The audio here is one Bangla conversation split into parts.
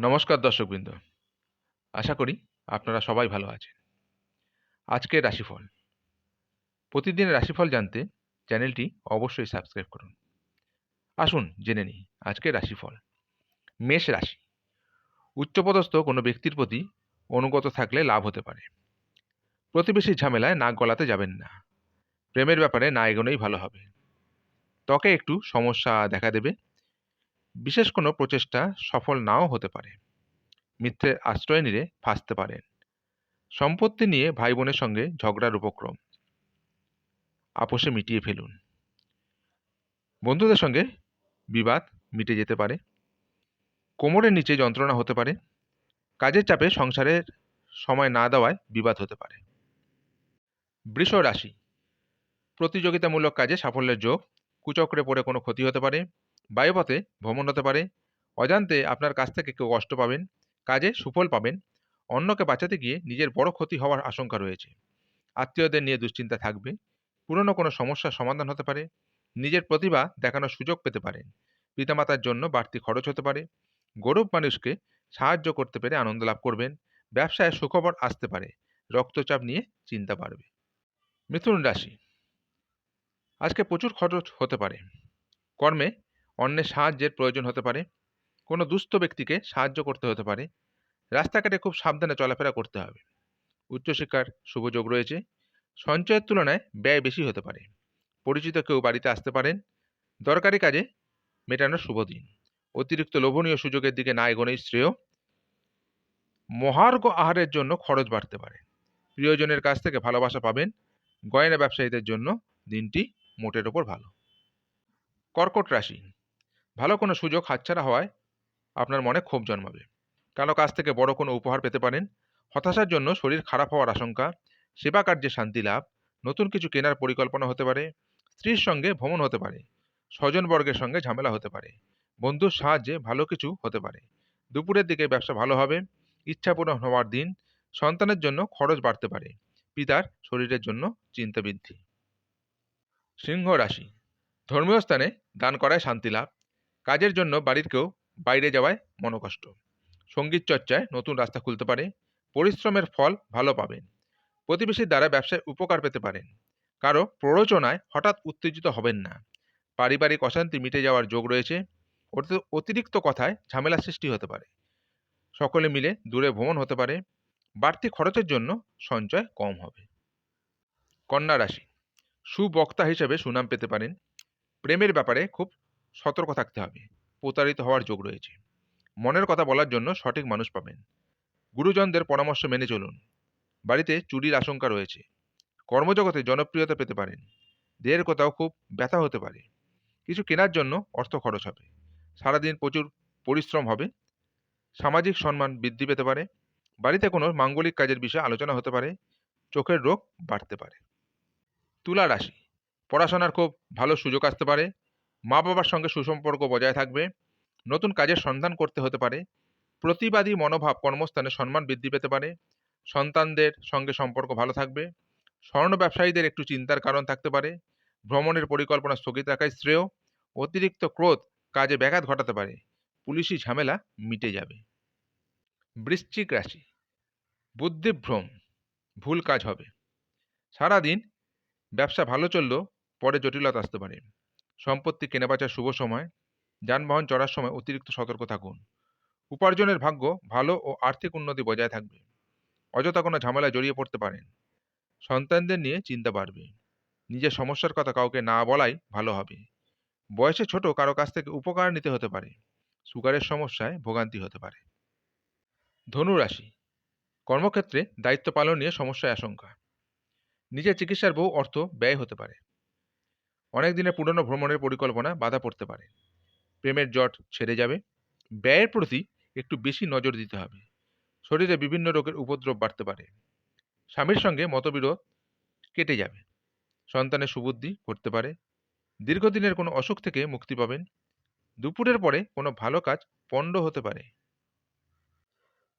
নমস্কার দর্শকবৃন্দ। আশা করি আপনারা সবাই ভালো আছেন। আজকের রাশিফল। প্রতিদিনের রাশিফল জানতে চ্যানেলটি অবশ্যই সাবস্ক্রাইব করুন। আসুন জেনে নিই আজকের রাশিফল। মেষ রাশি। উচ্চপদস্থ কোনো ব্যক্তির প্রতি অনুগত থাকলে লাভ হতে পারে। প্রতিবেশীর ঝামেলায় নাক গলাতে যাবেন না। প্রেমের ব্যাপারে না এগোনোই ভালো হবে। ত্বকে একটু সমস্যা দেখা দেবে। বিশেষ কোনো প্রচেষ্টা সফল নাও হতে পারে। মিথ্যের আশ্রয় নিলে ফাঁসতে পারেন। সম্পত্তি নিয়ে ভাই বোনের সঙ্গে ঝগড়ার উপক্রম। আপোষে মিটিয়ে ফেলুন। বন্ধুদের সঙ্গে বিবাদ মিটে যেতে পারে। কোমরের নিচে যন্ত্রণা হতে পারে। কাজের চাপে সংসারের সময় না দেওয়ায় বিবাদ হতে পারে। বৃষ রাশি। প্রতিযোগিতামূলক কাজে সাফল্যের যোগ। কুচক্রে পড়ে কোনো ক্ষতি হতে পারে। বায়ুপথে ভ্রমণ হতে পারে। অজান্তে আপনার কাছ থেকে কেউ কষ্ট পাবেন, কাজে সুফল পাবেন, অন্যকে বাঁচাতে গিয়ে নিজের বড় ক্ষতি হওয়ার আশঙ্কা রয়েছে। আত্মীয়দের নিয়ে দুশ্চিন্তা থাকবে, পুরনো কোনো সমস্যার সমাধান হতে পারে, নিজের প্রতিভা দেখানোর সুযোগ পেতে পারেন, পিতামাতার জন্য বাড়তি খরচ হতে পারে, গরিব মানুষকে সাহায্য করতে পেরে আনন্দ লাভ করবেন, ব্যবসায় সুখবর আসতে পারে, রক্তচাপ নিয়ে চিন্তা বাড়বে। মিথুন রাশি, আজকে প্রচুর খরচ হতে পারে, কর্মে অন্যের সাহায্যের প্রয়োজন হতে পারে। কোনো দুস্থ ব্যক্তিকে সাহায্য করতে হতে পারে। রাস্তাঘাটে খুব সাবধানে চলাফেরা করতে হবে। উচ্চশিক্ষার শুভযোগ রয়েছে। সঞ্চয়ের তুলনায় ব্যয় বেশি হতে পারে। পরিচিত কেউ বাড়িতে আসতে পারেন। দরকারি কাজে মেটানোর শুভ দিন। অতিরিক্ত লোভনীয় সুযোগের দিকে না এগোনোই শ্রেয়। মহার্ঘ আহারের জন্য খরচ বাড়তে পারে। প্রিয়জনের কাছ থেকে ভালোবাসা পাবেন। গয়না ব্যবসায়ীদের জন্য দিনটি মোটের ওপর ভালো। কর্কট রাশি। ভালো কোনো সুযোগ হাতছাড়া হওয়ায় আপনার মনে ক্ষোভ জন্মাবে। কারও কাছ থেকে বড় কোনো উপহার পেতে পারেন, হতাশার জন্য শরীর খারাপ হওয়ার আশঙ্কা, সেবা কার্যে শান্তি লাভ, নতুন কিছু কেনার পরিকল্পনা হতে পারে, স্ত্রীর সঙ্গে ভ্রমণ হতে পারে স্বজনবর্গের সঙ্গে ঝামেলা হতে পারে, বন্ধুর সাহায্যে ভালো কিছু হতে পারে। দুপুরের দিকে ব্যবসা ভালো হবে ইচ্ছা পূরণ হওয়ার দিন, সন্তানের জন্য খরচ বাড়তে পারে, পিতার শরীরের জন্য চিন্তা বৃদ্ধি। সিংহ রাশি, ধর্মীয় স্থানে দান করায় শান্তি লাভ কাজের জন্য বাড়ির কেউ বাইরে যাওয়ায় মনোকষ্ট। সংগীত চর্চায় নতুন রাস্তা খুলতে পারে, পরিশ্রমের ফল ভালো পাবেন, প্রতিবেশীর দ্বারা ব্যবসায় উপকার পেতে পারেন, কারও প্ররোচনায় হঠাৎ উত্তেজিত হবেন না। পারিবারিক অশান্তি মিটে যাওয়ার যোগ রয়েছে, অতি- অতিরিক্ত কথায় ঝামেলা সৃষ্টি হতে পারে। সকলে মিলে দূরে ভ্রমণ হতে পারে, বাড়তি খরচের জন্য সঞ্চয় কম হবে। কন্যা রাশি, সুবক্তা হিসেবে সুনাম পেতে পারেন, প্রেমের ব্যাপারে খুব সতর্ক থাকতে হবে। প্রতারিত হওয়ার যোগ রয়েছে। মনের কথা বলার জন্য সঠিক মানুষ পাবেন। গুরুজনদের পরামর্শ মেনে চলুন। বাড়িতে চুরির আশঙ্কা রয়েছে। কর্মজগতে জনপ্রিয়তা পেতে পারেন। দেহের কোথাও খুব ব্যথা হতে পারে। কিছু কেনার জন্য অর্থ খরচ হবে। সারাদিন প্রচুর পরিশ্রম হবে। সামাজিক সম্মান বৃদ্ধি পেতে পারে। বাড়িতে কোনো মাঙ্গলিক কাজের বিষয়ে আলোচনা হতে পারে। চোখের রোগ বাড়তে পারে। তুলা রাশি। পড়াশোনার খুব ভালো সুযোগ আসতে পারে। মা বাবার সঙ্গে সুসম্পর্ক বজায় থাকবে, নতুন কাজের সন্ধান করতে হতে পারে, প্রতিবাদী মনোভাব কর্মস্থানে সম্মান বৃদ্ধি পেতে পারে, সন্তানদের সঙ্গে সম্পর্ক ভালো থাকবে, স্বর্ণ ব্যবসায়ীদের একটু চিন্তার কারণ থাকতে পারে, ভ্রমণের পরিকল্পনা স্থগিত রাখাই শ্রেয়, অতিরিক্ত ক্রোধ কাজে ব্যাঘাত ঘটাতে পারে, পুলিশি ঝামেলা মিটে যাবে। বৃশ্চিক রাশি বুদ্ধিভ্রম ভুল কাজ হবে, সারাদিন ব্যবসা ভালো চললেও পরে জটিলতা আসতে পারে। সম্পত্তি কেনাবেচার শুভ সময়, যানবাহন চড়ার সময় অতিরিক্ত সতর্ক থাকুন। উপার্জনের ভাগ্য ভালো ও আর্থিক উন্নতি বজায় থাকবে। অযথা কোনো ঝামেলায় জড়িয়ে পড়তে পারেন। সন্তানদের নিয়ে চিন্তা বাড়বে। নিজের সমস্যার কথা কাউকে না বলাই ভালো হবে। বয়সে ছোট কারও কাছ থেকে উপকার নিতে হতে পারে। সুগারের সমস্যায় ভোগান্তি হতে পারে। ধনু রাশি কর্মক্ষেত্রে দায়িত্ব পালন নিয়ে সমস্যায় আশঙ্কা। নিজের চিকিৎসার বহু অর্থ ব্যয় হতে পারে। অনেক দিনের পুরনো ভ্রমণের পরিকল্পনা বাধা পড়তে পারে। প্রেমের জট ছেড়ে যাবে। ব্যয়ের প্রতি একটু বেশি নজর দিতে হবে। শরীরে বিভিন্ন রোগের উপদ্রব বাড়তে পারে। স্বামীর সঙ্গে মতবিরোধ কেটে যাবে। সন্তানের সুবুদ্ধি ঘটতে পারে। দীর্ঘদিনের কোনো অসুখ থেকে মুক্তি পাবেন। দুপুরের পরে কোনো ভালো কাজ পণ্ড হতে পারে।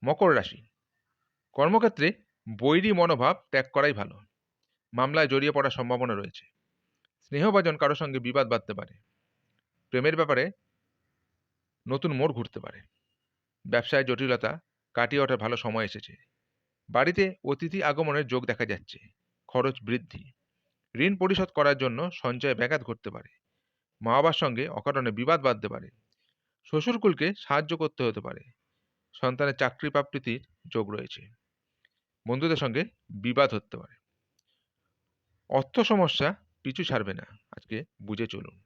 মকর রাশি। কর্মক্ষেত্রে বৈরী মনোভাব ত্যাগ করাই ভালো। মামলায় জড়িয়ে পড়ার সম্ভাবনা রয়েছে। স্নেহভাজন কারোর সঙ্গে বিবাদ বাঁধতে পারে। প্রেমের ব্যাপারে নতুন মোড় ঘুরতে পারে। ব্যবসায় জটিলতা কাটিয়ে ওঠার ভালো সময় এসেছে। বাড়িতে অতিথি আগমনের যোগ দেখা যাচ্ছে। খরচ বৃদ্ধি। ঋণ পরিশোধ করার জন্য সঞ্চয়ে ব্যাঘাত ঘটতে পারে। মা বাবার সঙ্গে অকারণে বিবাদ বাঁধতে পারে। শ্বশুরকুলকে সাহায্য করতে হতে পারে। সন্তানের চাকরি প্রাপ্তির যোগ রয়েছে। বন্ধুদের সঙ্গে বিবাদ হতে পারে। অর্থ সমস্যা পিছু ছাড়বে না। আজকে বুঝে চলুন।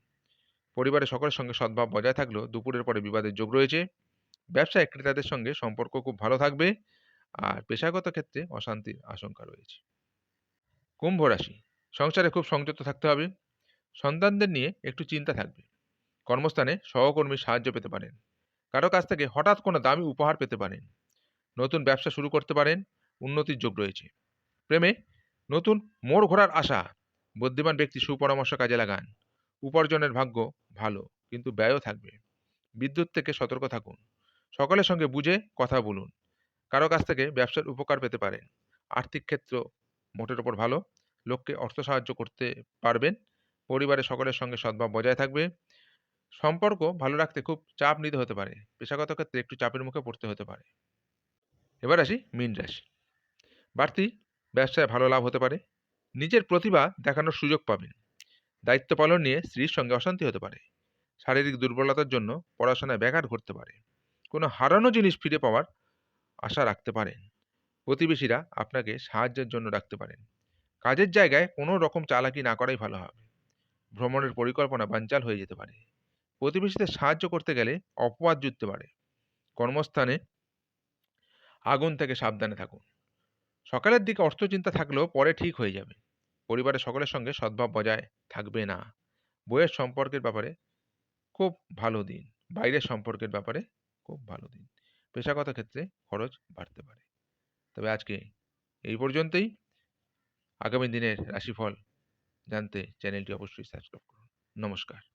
পরিবারের সকলের সঙ্গে সদ্ভাব বজায় থাকলেও দুপুরের পরে বিবাদের যোগ রয়েছে। ব্যবসায় ক্রেতাদের সঙ্গে সম্পর্ক খুব ভালো থাকবে আর পেশাগত ক্ষেত্রে অশান্তির আশঙ্কা রয়েছে। কুম্ভ রাশি, সংসারে খুব সংযত থাকতে হবে। সন্তানদের নিয়ে একটু চিন্তা থাকবে। কর্মস্থানে সহকর্মীর সাহায্য পেতে পারেন। কারও কাছ থেকে হঠাৎ কোনো দামি উপহার পেতে পারেন। নতুন ব্যবসা শুরু করতে পারেন। উন্নতির যোগ রয়েছে। প্রেমে নতুন মোড় ঘোরার আশা বুদ্ধিমান ব্যক্তি সুপরামর্শ কাজে লাগান। উপার্জনের ভাগ্য ভালো, কিন্তু ব্যয়ও থাকবে। বিদ্যুৎ থেকে সতর্ক থাকুন। সকলের সঙ্গে বুঝে কথা বলুন। কারও কাছ থেকে ব্যবসার উপকার পেতে পারেন। আর্থিক ক্ষেত্র মোটের ওপর ভালো। লোককে অর্থ সাহায্য করতে পারবেন। পরিবারের সকলের সঙ্গে সদ্ভাব বজায় থাকবে। সম্পর্ক ভালো রাখতে খুব চাপ নিতে হতে পারে। পেশাগত ক্ষেত্রে একটু চাপের মুখে পড়তে হতে পারে। এবার আসি মীন রাশি। বাড়তি ব্যবসায় ভালো লাভ হতে পারে। নিজের প্রতিভা দেখানোর সুযোগ পাবেন। দায়িত্ব পালন নিয়ে স্ত্রীর সঙ্গে অশান্তি হতে পারে। শারীরিক দুর্বলতার জন্য পড়াশোনায় ব্যাঘাত ঘটতে পারে। কোনো হারানো জিনিস ফিরে পাওয়ার আশা রাখতে পারেন। প্রতিবেশীরা আপনাকে সাহায্যের জন্য রাখতে পারেন। কাজের জায়গায় কোনো রকম চালাকি না করাই ভালো হবে। ভ্রমণের পরিকল্পনা বানচাল হয়ে যেতে পারে। প্রতিবেশীদের সাহায্য করতে গেলে অপবাদ জুটতে পারে। কর্মস্থানে আগুন থেকে সাবধানে থাকুন। সকালের দিকে অর্থচিন্তা থাকলেও পরে ঠিক হয়ে যাবে। পরিবারের সকলের সঙ্গে সদ্ভাব বজায় থাকবে না। বইয়ের সম্পর্কের ব্যাপারে খুব ভালো দিন। বাইরের সম্পর্কের ব্যাপারে খুব ভালো দিন। পেশাগত ক্ষেত্রে খরচ বাড়তে পারে। তবে আজকে এই পর্যন্তই। আগামী দিনের রাশিফল জানতে চ্যানেলটি অবশ্যই সাবস্ক্রাইব করুন। নমস্কার।